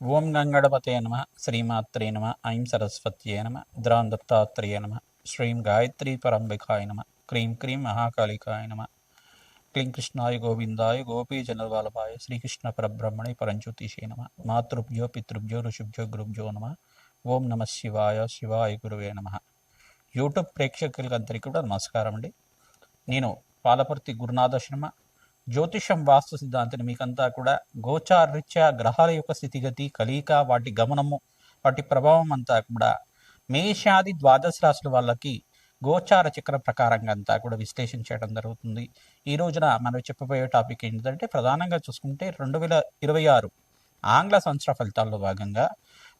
ఓం గంగడపతే నమ శ్రీమాత్రే నమ ఐం సరస్వత్యే నమ ద్రాం దత్తాత్రేయ నమ శ్రీం గాయత్రీ పరంబికాయ నమ క్రీం క్రీం మహాకాళికాయ నమ. క్లీం కృష్ణాయ గోవిందాయ గోపీ జనవల్లభాయ శ్రీకృష్ణ పరబ్రహ్మణే పరంజ్యోతిషే నమ మాతృభ్యో పితృభ్యో ఋషుభ్యో గురుభ్యో నమ. ఓం నమ శివాయ శివాయ గురువే నమ. యూట్యూబ్ ప్రేక్షకులకందరికీ కూడా నమస్కారం అండి నేను పాలపర్తి గురునాథ శర్మ జ్యోతిషం వాస్తు సిద్ధాంతిని మీకంతా కూడా గోచారీత్యా గ్రహాల యొక్క స్థితిగతి కలియిక వాటి గమనము వాటి ప్రభావం అంతా కూడా మేషాది ద్వాదశ రాశుల వాళ్ళకి గోచార చక్ర ప్రకారంగా అంతా కూడా విశ్లేషణ చేయడం జరుగుతుంది. ఈ రోజున మనం చెప్పబోయే టాపిక్ ఏంటంటే ప్రధానంగా చూసుకుంటే రెండు వేల ఇరవై ఆరు ఆంగ్ల సంవత్సర ఫలితాల్లో భాగంగా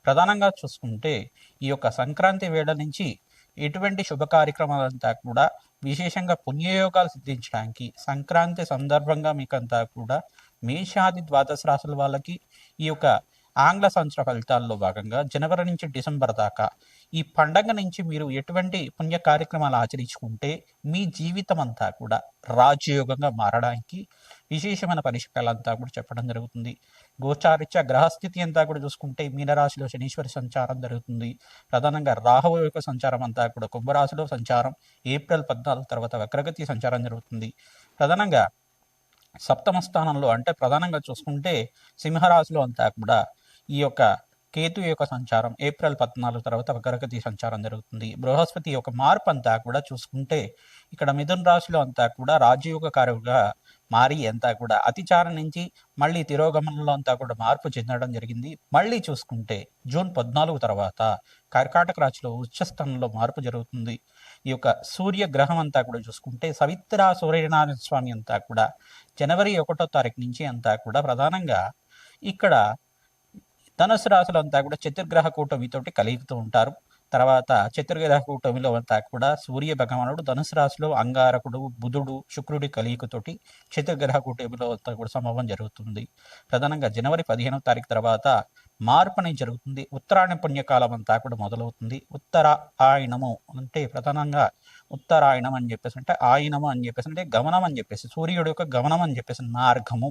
ప్రధానంగా చూసుకుంటే ఈ యొక్క సంక్రాంతి వేళ నుంచి ఎటువంటి శుభ కార్యక్రమాలంతా కూడా విశేషంగా పుణ్యయోగాలు సిద్ధించడానికి సంక్రాంతి సందర్భంగా మీకంతా కూడా మేషాది ద్వాదశ రాశుల వాళ్ళకి ఈ యొక్క ఆంగ్ల సంవత్సర ఫలితాల్లో భాగంగా జనవరి నుంచి డిసెంబర్ దాకా ఈ పండగ నుంచి మీరు ఎటువంటి పుణ్య కార్యక్రమాలు ఆచరించుకుంటే మీ జీవితం అంతా కూడా రాజయోగంగా మారడానికి విశేషమైన పరిష్కారాలంతా కూడా చెప్పడం జరుగుతుంది. గోచారిత్య గ్రహస్థితి అంతా కూడా చూసుకుంటే మీనరాశిలో శనీశ్వరి సంచారం జరుగుతుంది. ప్రధానంగా రాహువు యొక్క సంచారం అంతా కూడా కుంభరాశిలో సంచారం. ఏప్రిల్ పద్నాలుగు తర్వాత వక్రగతి సంచారం జరుగుతుంది. ప్రధానంగా సప్తమ స్థానంలో అంటే ప్రధానంగా చూసుకుంటే సింహరాశిలో అంతా కూడా ఈ యొక్క కేతు యొక్క సంచారం ఏప్రిల్ పద్నాలుగు తర్వాత వక్రగతి సంచారం జరుగుతుంది. బృహస్పతి యొక్క మార్పు అంతా కూడా చూసుకుంటే ఇక్కడ మిథున రాశిలో అంతా కూడా రాజయోగ కారుగా మారి అంతా కూడా అతిచారం నుంచి మళ్ళీ తిరోగమనంలో అంతా కూడా మార్పు చెందడం జరిగింది. మళ్ళీ చూసుకుంటే జూన్ పద్నాలుగు తర్వాత కర్కాటక రాశిలో ఉచ్చస్థానంలో మార్పు జరుగుతుంది. ఈ యొక్క సూర్య గ్రహం అంతా కూడా చూసుకుంటే సవిత్ర సూర్యనారాయణ స్వామి అంతా కూడా జనవరి ఒకటో తారీఖు నుంచి అంతా కూడా ప్రధానంగా ఇక్కడ ధనుసు రాశులు అంతా కూడా చతుర్గ్రహ కూటమితోటి కలుగుతూ ఉంటారు. తర్వాత చతుర్గ్రహ కూటమిలో అంతా కూడా సూర్య భగవానుడు ధనుసు రాశిలో అంగారకుడు బుధుడు శుక్రుడి కలియుకతోటి చతుర్గ్రహ కూటమిలో అంతా కూడా సంభవం జరుగుతుంది. ప్రధానంగా జనవరి పదిహేనవ తారీఖు తర్వాత మార్పు అనేది జరుగుతుంది. ఉత్తరాయణ పుణ్యకాలం అంతా కూడా మొదలవుతుంది. ఉత్తర ఆయనము అంటే ప్రధానంగా ఉత్తరాయణం అని చెప్పేసి అంటే ఆయనము అని చెప్పేసి అంటే గమనం అని చెప్పేసి సూర్యుడు యొక్క గమనం అని చెప్పేసి మార్గము.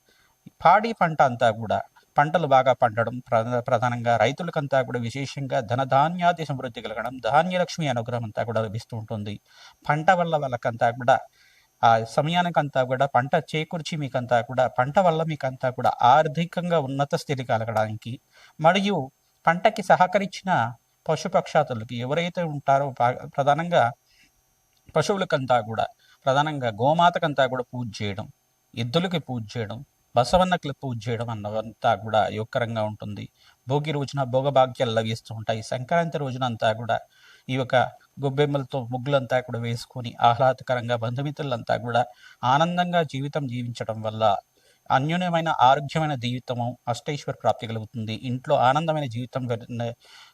పాడి పంట అంతా కూడా పంటలు బాగా పండడం ప్రధానంగా రైతులకంతా కూడా విశేషంగా ధనధాన్యాది సమృద్ధి కలగడం ధాన్యలక్ష్మి అనుగ్రహం అంతా కూడా లభిస్తూ ఉంటుంది. పంట వల్ల వాళ్ళకంతా కూడా ఆ సమయానికంతా కూడా పంట చేకూర్చి మీకంతా కూడా పంట వల్ల మీకంతా కూడా ఆర్థికంగా ఉన్నత స్థితి కలగడానికి మరియు పంటకి సహకరించిన పశుపక్షాతులకి ఎవరైతే ఉంటారో పా- ప్రధానంగా పశువులకంతా కూడా ప్రధానంగా గోమాతకంతా కూడా పూజ చేయడం ఎద్దులకి పూజ చేయడం బసవన్న క్లిప్ ఉజ్జేయడం అన్నవంతా కూడా యువకరంగా ఉంటుంది. భోగి రోజున భోగభాగ్యాలు లభిస్తూ ఉంటాయి. సంక్రాంతి రోజున అంతా కూడా ఈ యొక్క గొబ్బెమ్మలతో ముగ్గులంతా కూడా వేసుకొని ఆహ్లాదకరంగా బంధుమిత్రులంతా కూడా ఆనందంగా జీవితం జీవించడం వల్ల అన్యోన్యమైన ఆరోగ్యమైన జీవితము అష్టైశ్వర ప్రాప్తి కలుగుతుంది. ఇంట్లో ఆనందమైన జీవితం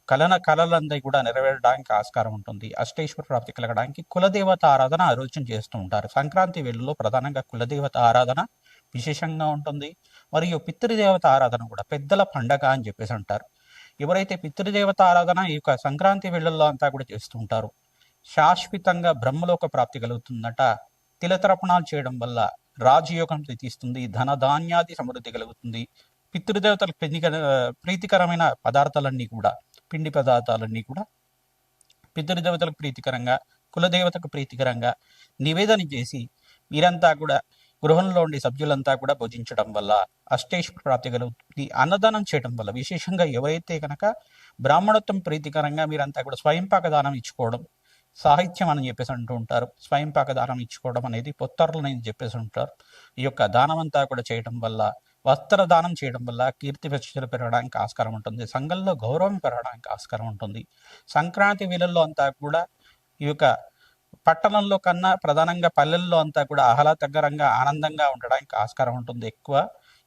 కలన కళలందరి కూడా నెరవేరడానికి ఆస్కారం ఉంటుంది. అష్టైశ్వర ప్రాప్తి కలగడానికి కులదేవత ఆరాధన ఆలోచన చేస్తూ ఉంటారు. సంక్రాంతి వేళల్లో ప్రధానంగా కులదేవత ఆరాధన విశేషంగా ఉంటుంది. మరియు పితృదేవత ఆరాధన కూడా పెద్దల పండగ అని చెప్పేసి అంటారు. ఎవరైతే పితృదేవత ఆరాధన ఈ యొక్క సంక్రాంతి వేళల్లో అంతా కూడా చేస్తూ ఉంటారు శాశ్వతంగా బ్రహ్మలోక ప్రాప్తి కలుగుతుందట. తిలతర్పణాలు చేయడం వల్ల రాజయోగం తీస్తుంది ధన ధాన్యాది సమృద్ధి కలుగుతుంది. పితృదేవతల ప్రీతికర ప్రీతికరమైన పదార్థాలన్నీ కూడా పిండి పదార్థాలన్నీ కూడా పితృదేవతలకు ప్రీతికరంగా కులదేవతకు ప్రీతికరంగా నివేదన చేసి మీరంతా కూడా గృహంలో ఉండే సభ్యులంతా కూడా భుజించడం వల్ల అష్టేశ్వర ప్రాప్తి కలుగుతుంది. అన్నదానం చేయడం వల్ల విశేషంగా ఎవరైతే కనుక బ్రాహ్మణత్వం ప్రీతికరంగా మీరంతా కూడా స్వయంపాక దానం ఇచ్చుకోవడం సాహిత్యం అని చెప్పేసి అంటూ ఉంటారు. స్వయంపాక దానం ఇచ్చుకోవడం అనేది పొత్తర్లు అని చెప్పేసి ఉంటారు ఈ యొక్క దానం అంతా కూడా చేయడం వల్ల వస్త్ర దానం చేయడం వల్ల కీర్తి ప్రతిష్టలు పెరగడానికి ఆస్కారం ఉంటుంది. సంఘంలో గౌరవం పెరగడానికి ఆస్కారం ఉంటుంది. సంక్రాంతి వేళల్లో అంతా కూడా ఈ యొక్క పట్టణంలో కన్నా ప్రధానంగా పల్లెల్లో అంతా కూడా ఆహ్లాదకరంగా ఆనందంగా ఉండడానికి ఆస్కారం ఉంటుంది ఎక్కువ.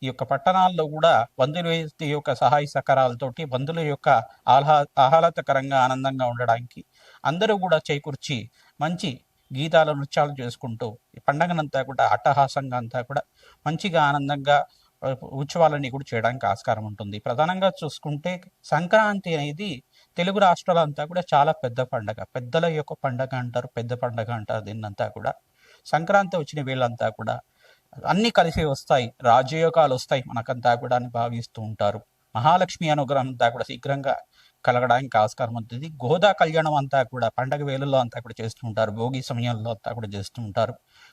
ఈ యొక్క పట్టణాల్లో కూడా బంధువుల యొక్క సహాయ సహకారాలతోటి బంధువుల యొక్క ఆహ్లా ఆహ్లాదకరంగా ఆనందంగా ఉండడానికి అందరూ కూడా చేకూర్చి మంచి గీతాల నృత్యాలు చేసుకుంటూ ఈ పండగనంతా కూడా అట్టహాసంగా అంతా కూడా మంచిగా ఆనందంగా ఉత్సవాలని ఉత్సవాలన్నీ కూడా చేయడానికి ఆస్కారం ఉంటుంది. ప్రధానంగా చూసుకుంటే సంక్రాంతి అనేది తెలుగు రాష్ట్రాలంతా కూడా చాలా పెద్ద పండగ. పెద్దల యొక్క పండగ అంటారు పెద్ద పండగ అంటారు దీన్నంతా కూడా. సంక్రాంతి వచ్చిన వీళ్ళంతా కూడా అన్ని కలిసి వస్తాయి రాజయోగాలు వస్తాయి మనకంతా కూడా అని భావిస్తూ ఉంటారు. మహాలక్ష్మి అనుగ్రహం అంతా కూడా శీఘ్రంగా కలగడానికి ఆస్కారం ఉంటుంది. గోదా కళ్యాణం అంతా కూడా పండగ వేళల్లో అంతా కూడా చేస్తూ ఉంటారు. భోగి సమయంలో అంతా కూడా చేస్తూ ఉంటారు.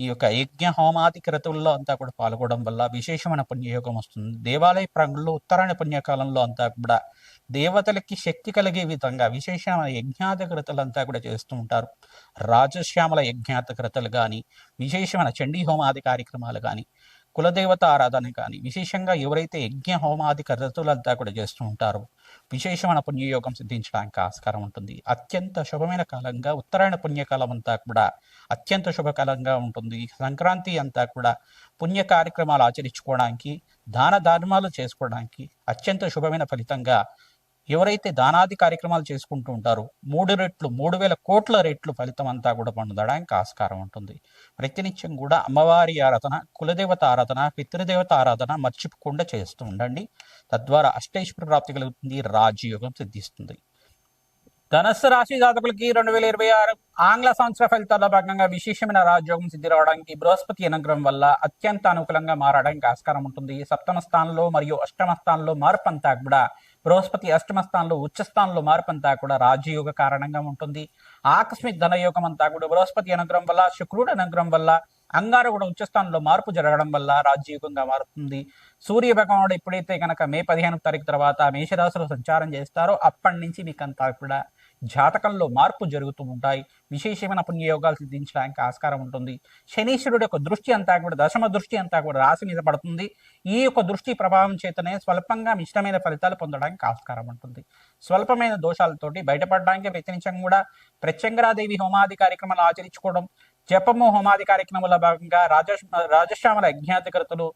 ఈ యొక్క యజ్ఞ హోమాది క్రతువుల్లో అంతా కూడా పాల్గొనడం వల్ల విశేషమైన పుణ్యయోగం వస్తుంది. దేవాలయ ప్రాంగణంలో ఉత్తరాయణ పుణ్యకాలంలో అంతా కూడా దేవతలకి శక్తి కలిగే విధంగా విశేషమైన యజ్ఞాత అంతా కూడా చేస్తూ ఉంటారు. రాజశ్యామల యజ్ఞాత కానీ విశేషమైన చండీ హోమాది కార్యక్రమాలు కానీ కులదేవత ఆరాధన కానీ విశేషంగా ఎవరైతే యజ్ఞ హోమాది క్రతులంతా కూడా చేస్తూ ఉంటారో విశేషమైన పుణ్యయోగం సిద్ధించడానికి ఆస్కారం ఉంటుంది. అత్యంత శుభమైన కాలంగా ఉత్తరాయణ పుణ్యకాలం అంతా కూడా అత్యంత శుభకాలంగా ఉంటుంది. సంక్రాంతి అంతా కూడా పుణ్య కార్యక్రమాలు ఆచరించుకోవడానికి దాన ధర్మాలు చేసుకోవడానికి అత్యంత శుభమైన ఫలితంగా ఎవరైతే దానాది కార్యక్రమాలు చేసుకుంటూ ఉంటారో మూడు రెట్లు మూడు వేల కోట్ల రెట్లు ఫలితం అంతా కూడా పొందడానికి ఆస్కారం ఉంటుంది. ప్రతినిత్యం కూడా అమ్మవారి ఆరాధన కులదేవత ఆరాధన పితృదేవత ఆరాధన మర్చిపోకుండా చేస్తూ ఉండండి. తద్వారా అష్టైశ్వర ప్రాప్తి కలుగుతుంది రాజయోగం సిద్ధిస్తుంది. ధనస్సు రాశి జాతకులకి రెండు వేల ఇరవై ఆరు ఆంగ్ల సంవత్సర ఫలితాల్లో భాగంగా విశేషమైన రాజయోగం సిద్ధి రావడానికి బృహస్పతి అనుగ్రహం వల్ల అత్యంత అనుకూలంగా మారడానికి ఆస్కారం ఉంటుంది. సప్తమ స్థానంలో మరియు అష్టమ స్థానంలో మార్పు అంతా కూడా బృహస్పతి అష్టమ స్థానంలో ఉచ్చ స్థానంలో మార్పు అంతా కూడా రాజయోగ కారణంగా ఉంటుంది. ఆకస్మిక ధనయోగం అంతా కూడా బృహస్పతి అనుగ్రహం వల్ల శుక్రుడు అనుగ్రహం వల్ల అంగారు కూడా ఉచ్చస్థానంలో మార్పు జరగడం వల్ల రాజ్యయుగంగా మారుతుంది. సూర్య భగవానుడు ఎప్పుడైతే కనుక మే పదిహేను తారీఖు తర్వాత మేషరాశిలో సంచారం చేస్తారో అప్పటి నుంచి మీకంతా కూడా జాతకంలో మార్పు జరుగుతూ ఉంటాయి. విశేషమైన పుణ్యయోగాలు సిద్ధించడానికి ఆస్కారం ఉంటుంది. శనీశ్వరుడు యొక్క దృష్టి అంతా కూడా దశమ దృష్టి అంతా కూడా రాశి మీద పడుతుంది. ఈ యొక్క దృష్టి ప్రభావం చేతనే స్వల్పంగా మిశ్రమైన ఫలితాలు పొందడానికి ఆస్కారం ఉంటుంది. స్వల్పమైన దోషాలతోటి బయటపడడానికి ప్రయత్నించడం కూడా ప్రత్యంగరాదేవి హోమాది కార్యక్రమాలు ఆచరించుకోవడం జపము హోమాది కార్యక్రమాల భాగంగా రాజ రాజశ్యామల యజ్ఞాధికృతులు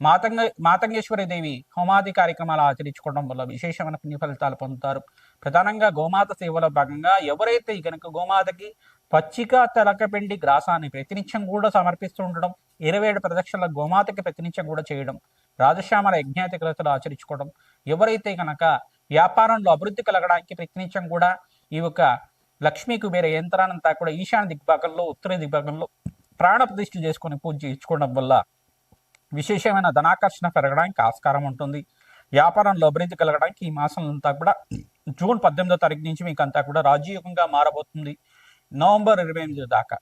మాతంగ మాతంగేశ్వరి దేవి హోమాది కార్యక్రమాలు ఆచరించుకోవడం వల్ల విశేషమైన పుణ్య ఫలితాలు పొందుతారు. ప్రధానంగా గోమాత సేవలో భాగంగా ఎవరైతే గనుక కనుక గోమాతకి పచ్చిక తలకపిండి గ్రాసాన్ని ప్రతినిత్యం కూడా సమర్పిస్తూ ఉండడం ఇరవై ఏడు ప్రదక్షిణల గోమాతకి ప్రతినిత్యం కూడా చేయడం రాజశ్యామల యజ్ఞాధికృతులు ఆచరించుకోవడం ఎవరైతే కనుక వ్యాపారంలో అభివృద్ధి కలగడానికి ప్రతినిత్యం కూడా ఈ యొక్క లక్ష్మీ కుబేర యంత్రానంతా కూడా ఈశాన్య దిగ్భాగంలో ఉత్తర దిగ్భాగంలో ప్రాణ ప్రతిష్ఠ చేసుకొని పూజ చేయించుకోవడం వల్ల విశేషమైన ధనాకర్షణ పెరగడానికి ఆస్కారం ఉంటుంది. వ్యాపారంలో అభివృద్ధి కలగడానికి ఈ మాసం అంతా కూడా జూన్ పద్దెనిమిదో తారీఖు నుంచి మీకు అంతా కూడా రాజయోగంగా మారబోతుంది. నవంబర్ ఇరవై ఎనిమిది దాకా.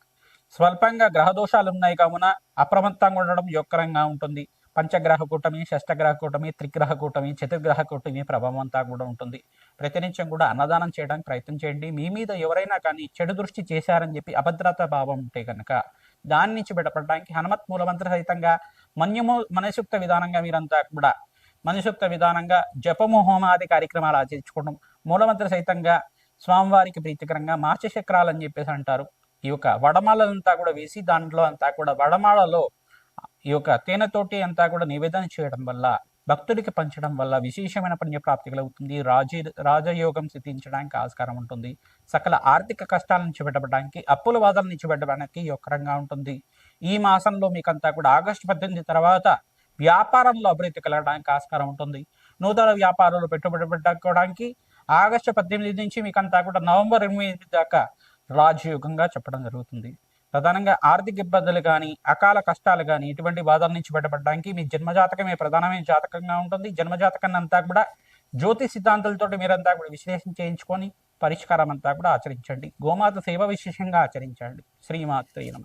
స్వల్పంగా గ్రహదోషాలు ఉన్నాయి కావున అప్రమత్తంగా ఉండడం యోగకరంగా ఉంటుంది. పంచగ్రహ కూటమి షష్టగ్రహ కూటమి త్రిగ్రహ కూటమి చతుర్గ్రహ కూటమి ప్రభావం అంతా కూడా ఉంటుంది. ప్రతినిత్యం కూడా అన్నదానం చేయడానికి ప్రయత్నం చేయండి. మీ మీద ఎవరైనా కానీ చెడు దృష్టి చేశారని చెప్పి అభద్రతా భావం ఉంటే కనుక దాని నుంచి బయటపడడానికి హనుమత్ మూలమంత్ర సహితంగా మన్యము మనసుక్త విధానంగా మీరంతా కూడా మనసుక్త విధానంగా జపము హోమాది కార్యక్రమాలు ఆచరించుకోవడం మూలమంత్ర సహితంగా స్వామివారికి ప్రీతికరంగా మార్చ చక్రాలు అని చెప్పేసి అంటారు. ఈ యొక్క వడమాలంతా కూడా వేసి దాంట్లో అంతా కూడా వడమాలలో ఈ యొక్క తేనెతోటి అంతా కూడా నివేదన చేయడం వల్ల భక్తుడికి పంచడం వల్ల విశేషమైన పుణ్యప్రాప్తి కలుగుతుంది. రాజీ రాజయోగం సిద్ధించడానికి ఆస్కారం ఉంటుంది. సకల ఆర్థిక కష్టాల నుంచి పెట్టబడడానికి అప్పుల బాధల నుంచి పెట్టడానికి యొక్కరంగా ఉంటుంది. ఈ మాసంలో మీకంతా కూడా ఆగస్టు పద్దెనిమిది తర్వాత వ్యాపారంలో అభివృద్ధి కలగడానికి ఆస్కారం ఉంటుంది. నూతన వ్యాపారాలు పెట్టుబడి పెట్టుకోవడానికి ఆగస్టు పద్దెనిమిది నుంచి మీకంతా కూడా నవంబర్ ఎనిమిది దాకా రాజయోగంగా చెప్పడం జరుగుతుంది. ప్రధానంగా ఆర్థిక ఇబ్బందులు కానీ అకాల కష్టాలు కానీ ఇటువంటి బాధల నుంచి బయటపడడానికి మీ జన్మజాతకమే ప్రధానమైన జాతకంగా ఉంటుంది. జన్మజాతకాన్ని అంతా కూడా జ్యోతి సిద్ధాంతాలతో మీరంతా కూడా విశ్లేషణ చేయించుకొని పరిష్కారం అంతా కూడా ఆచరించండి. గోమాత సేవ విశేషంగా ఆచరించండి. శ్రీమాత్రే నమ.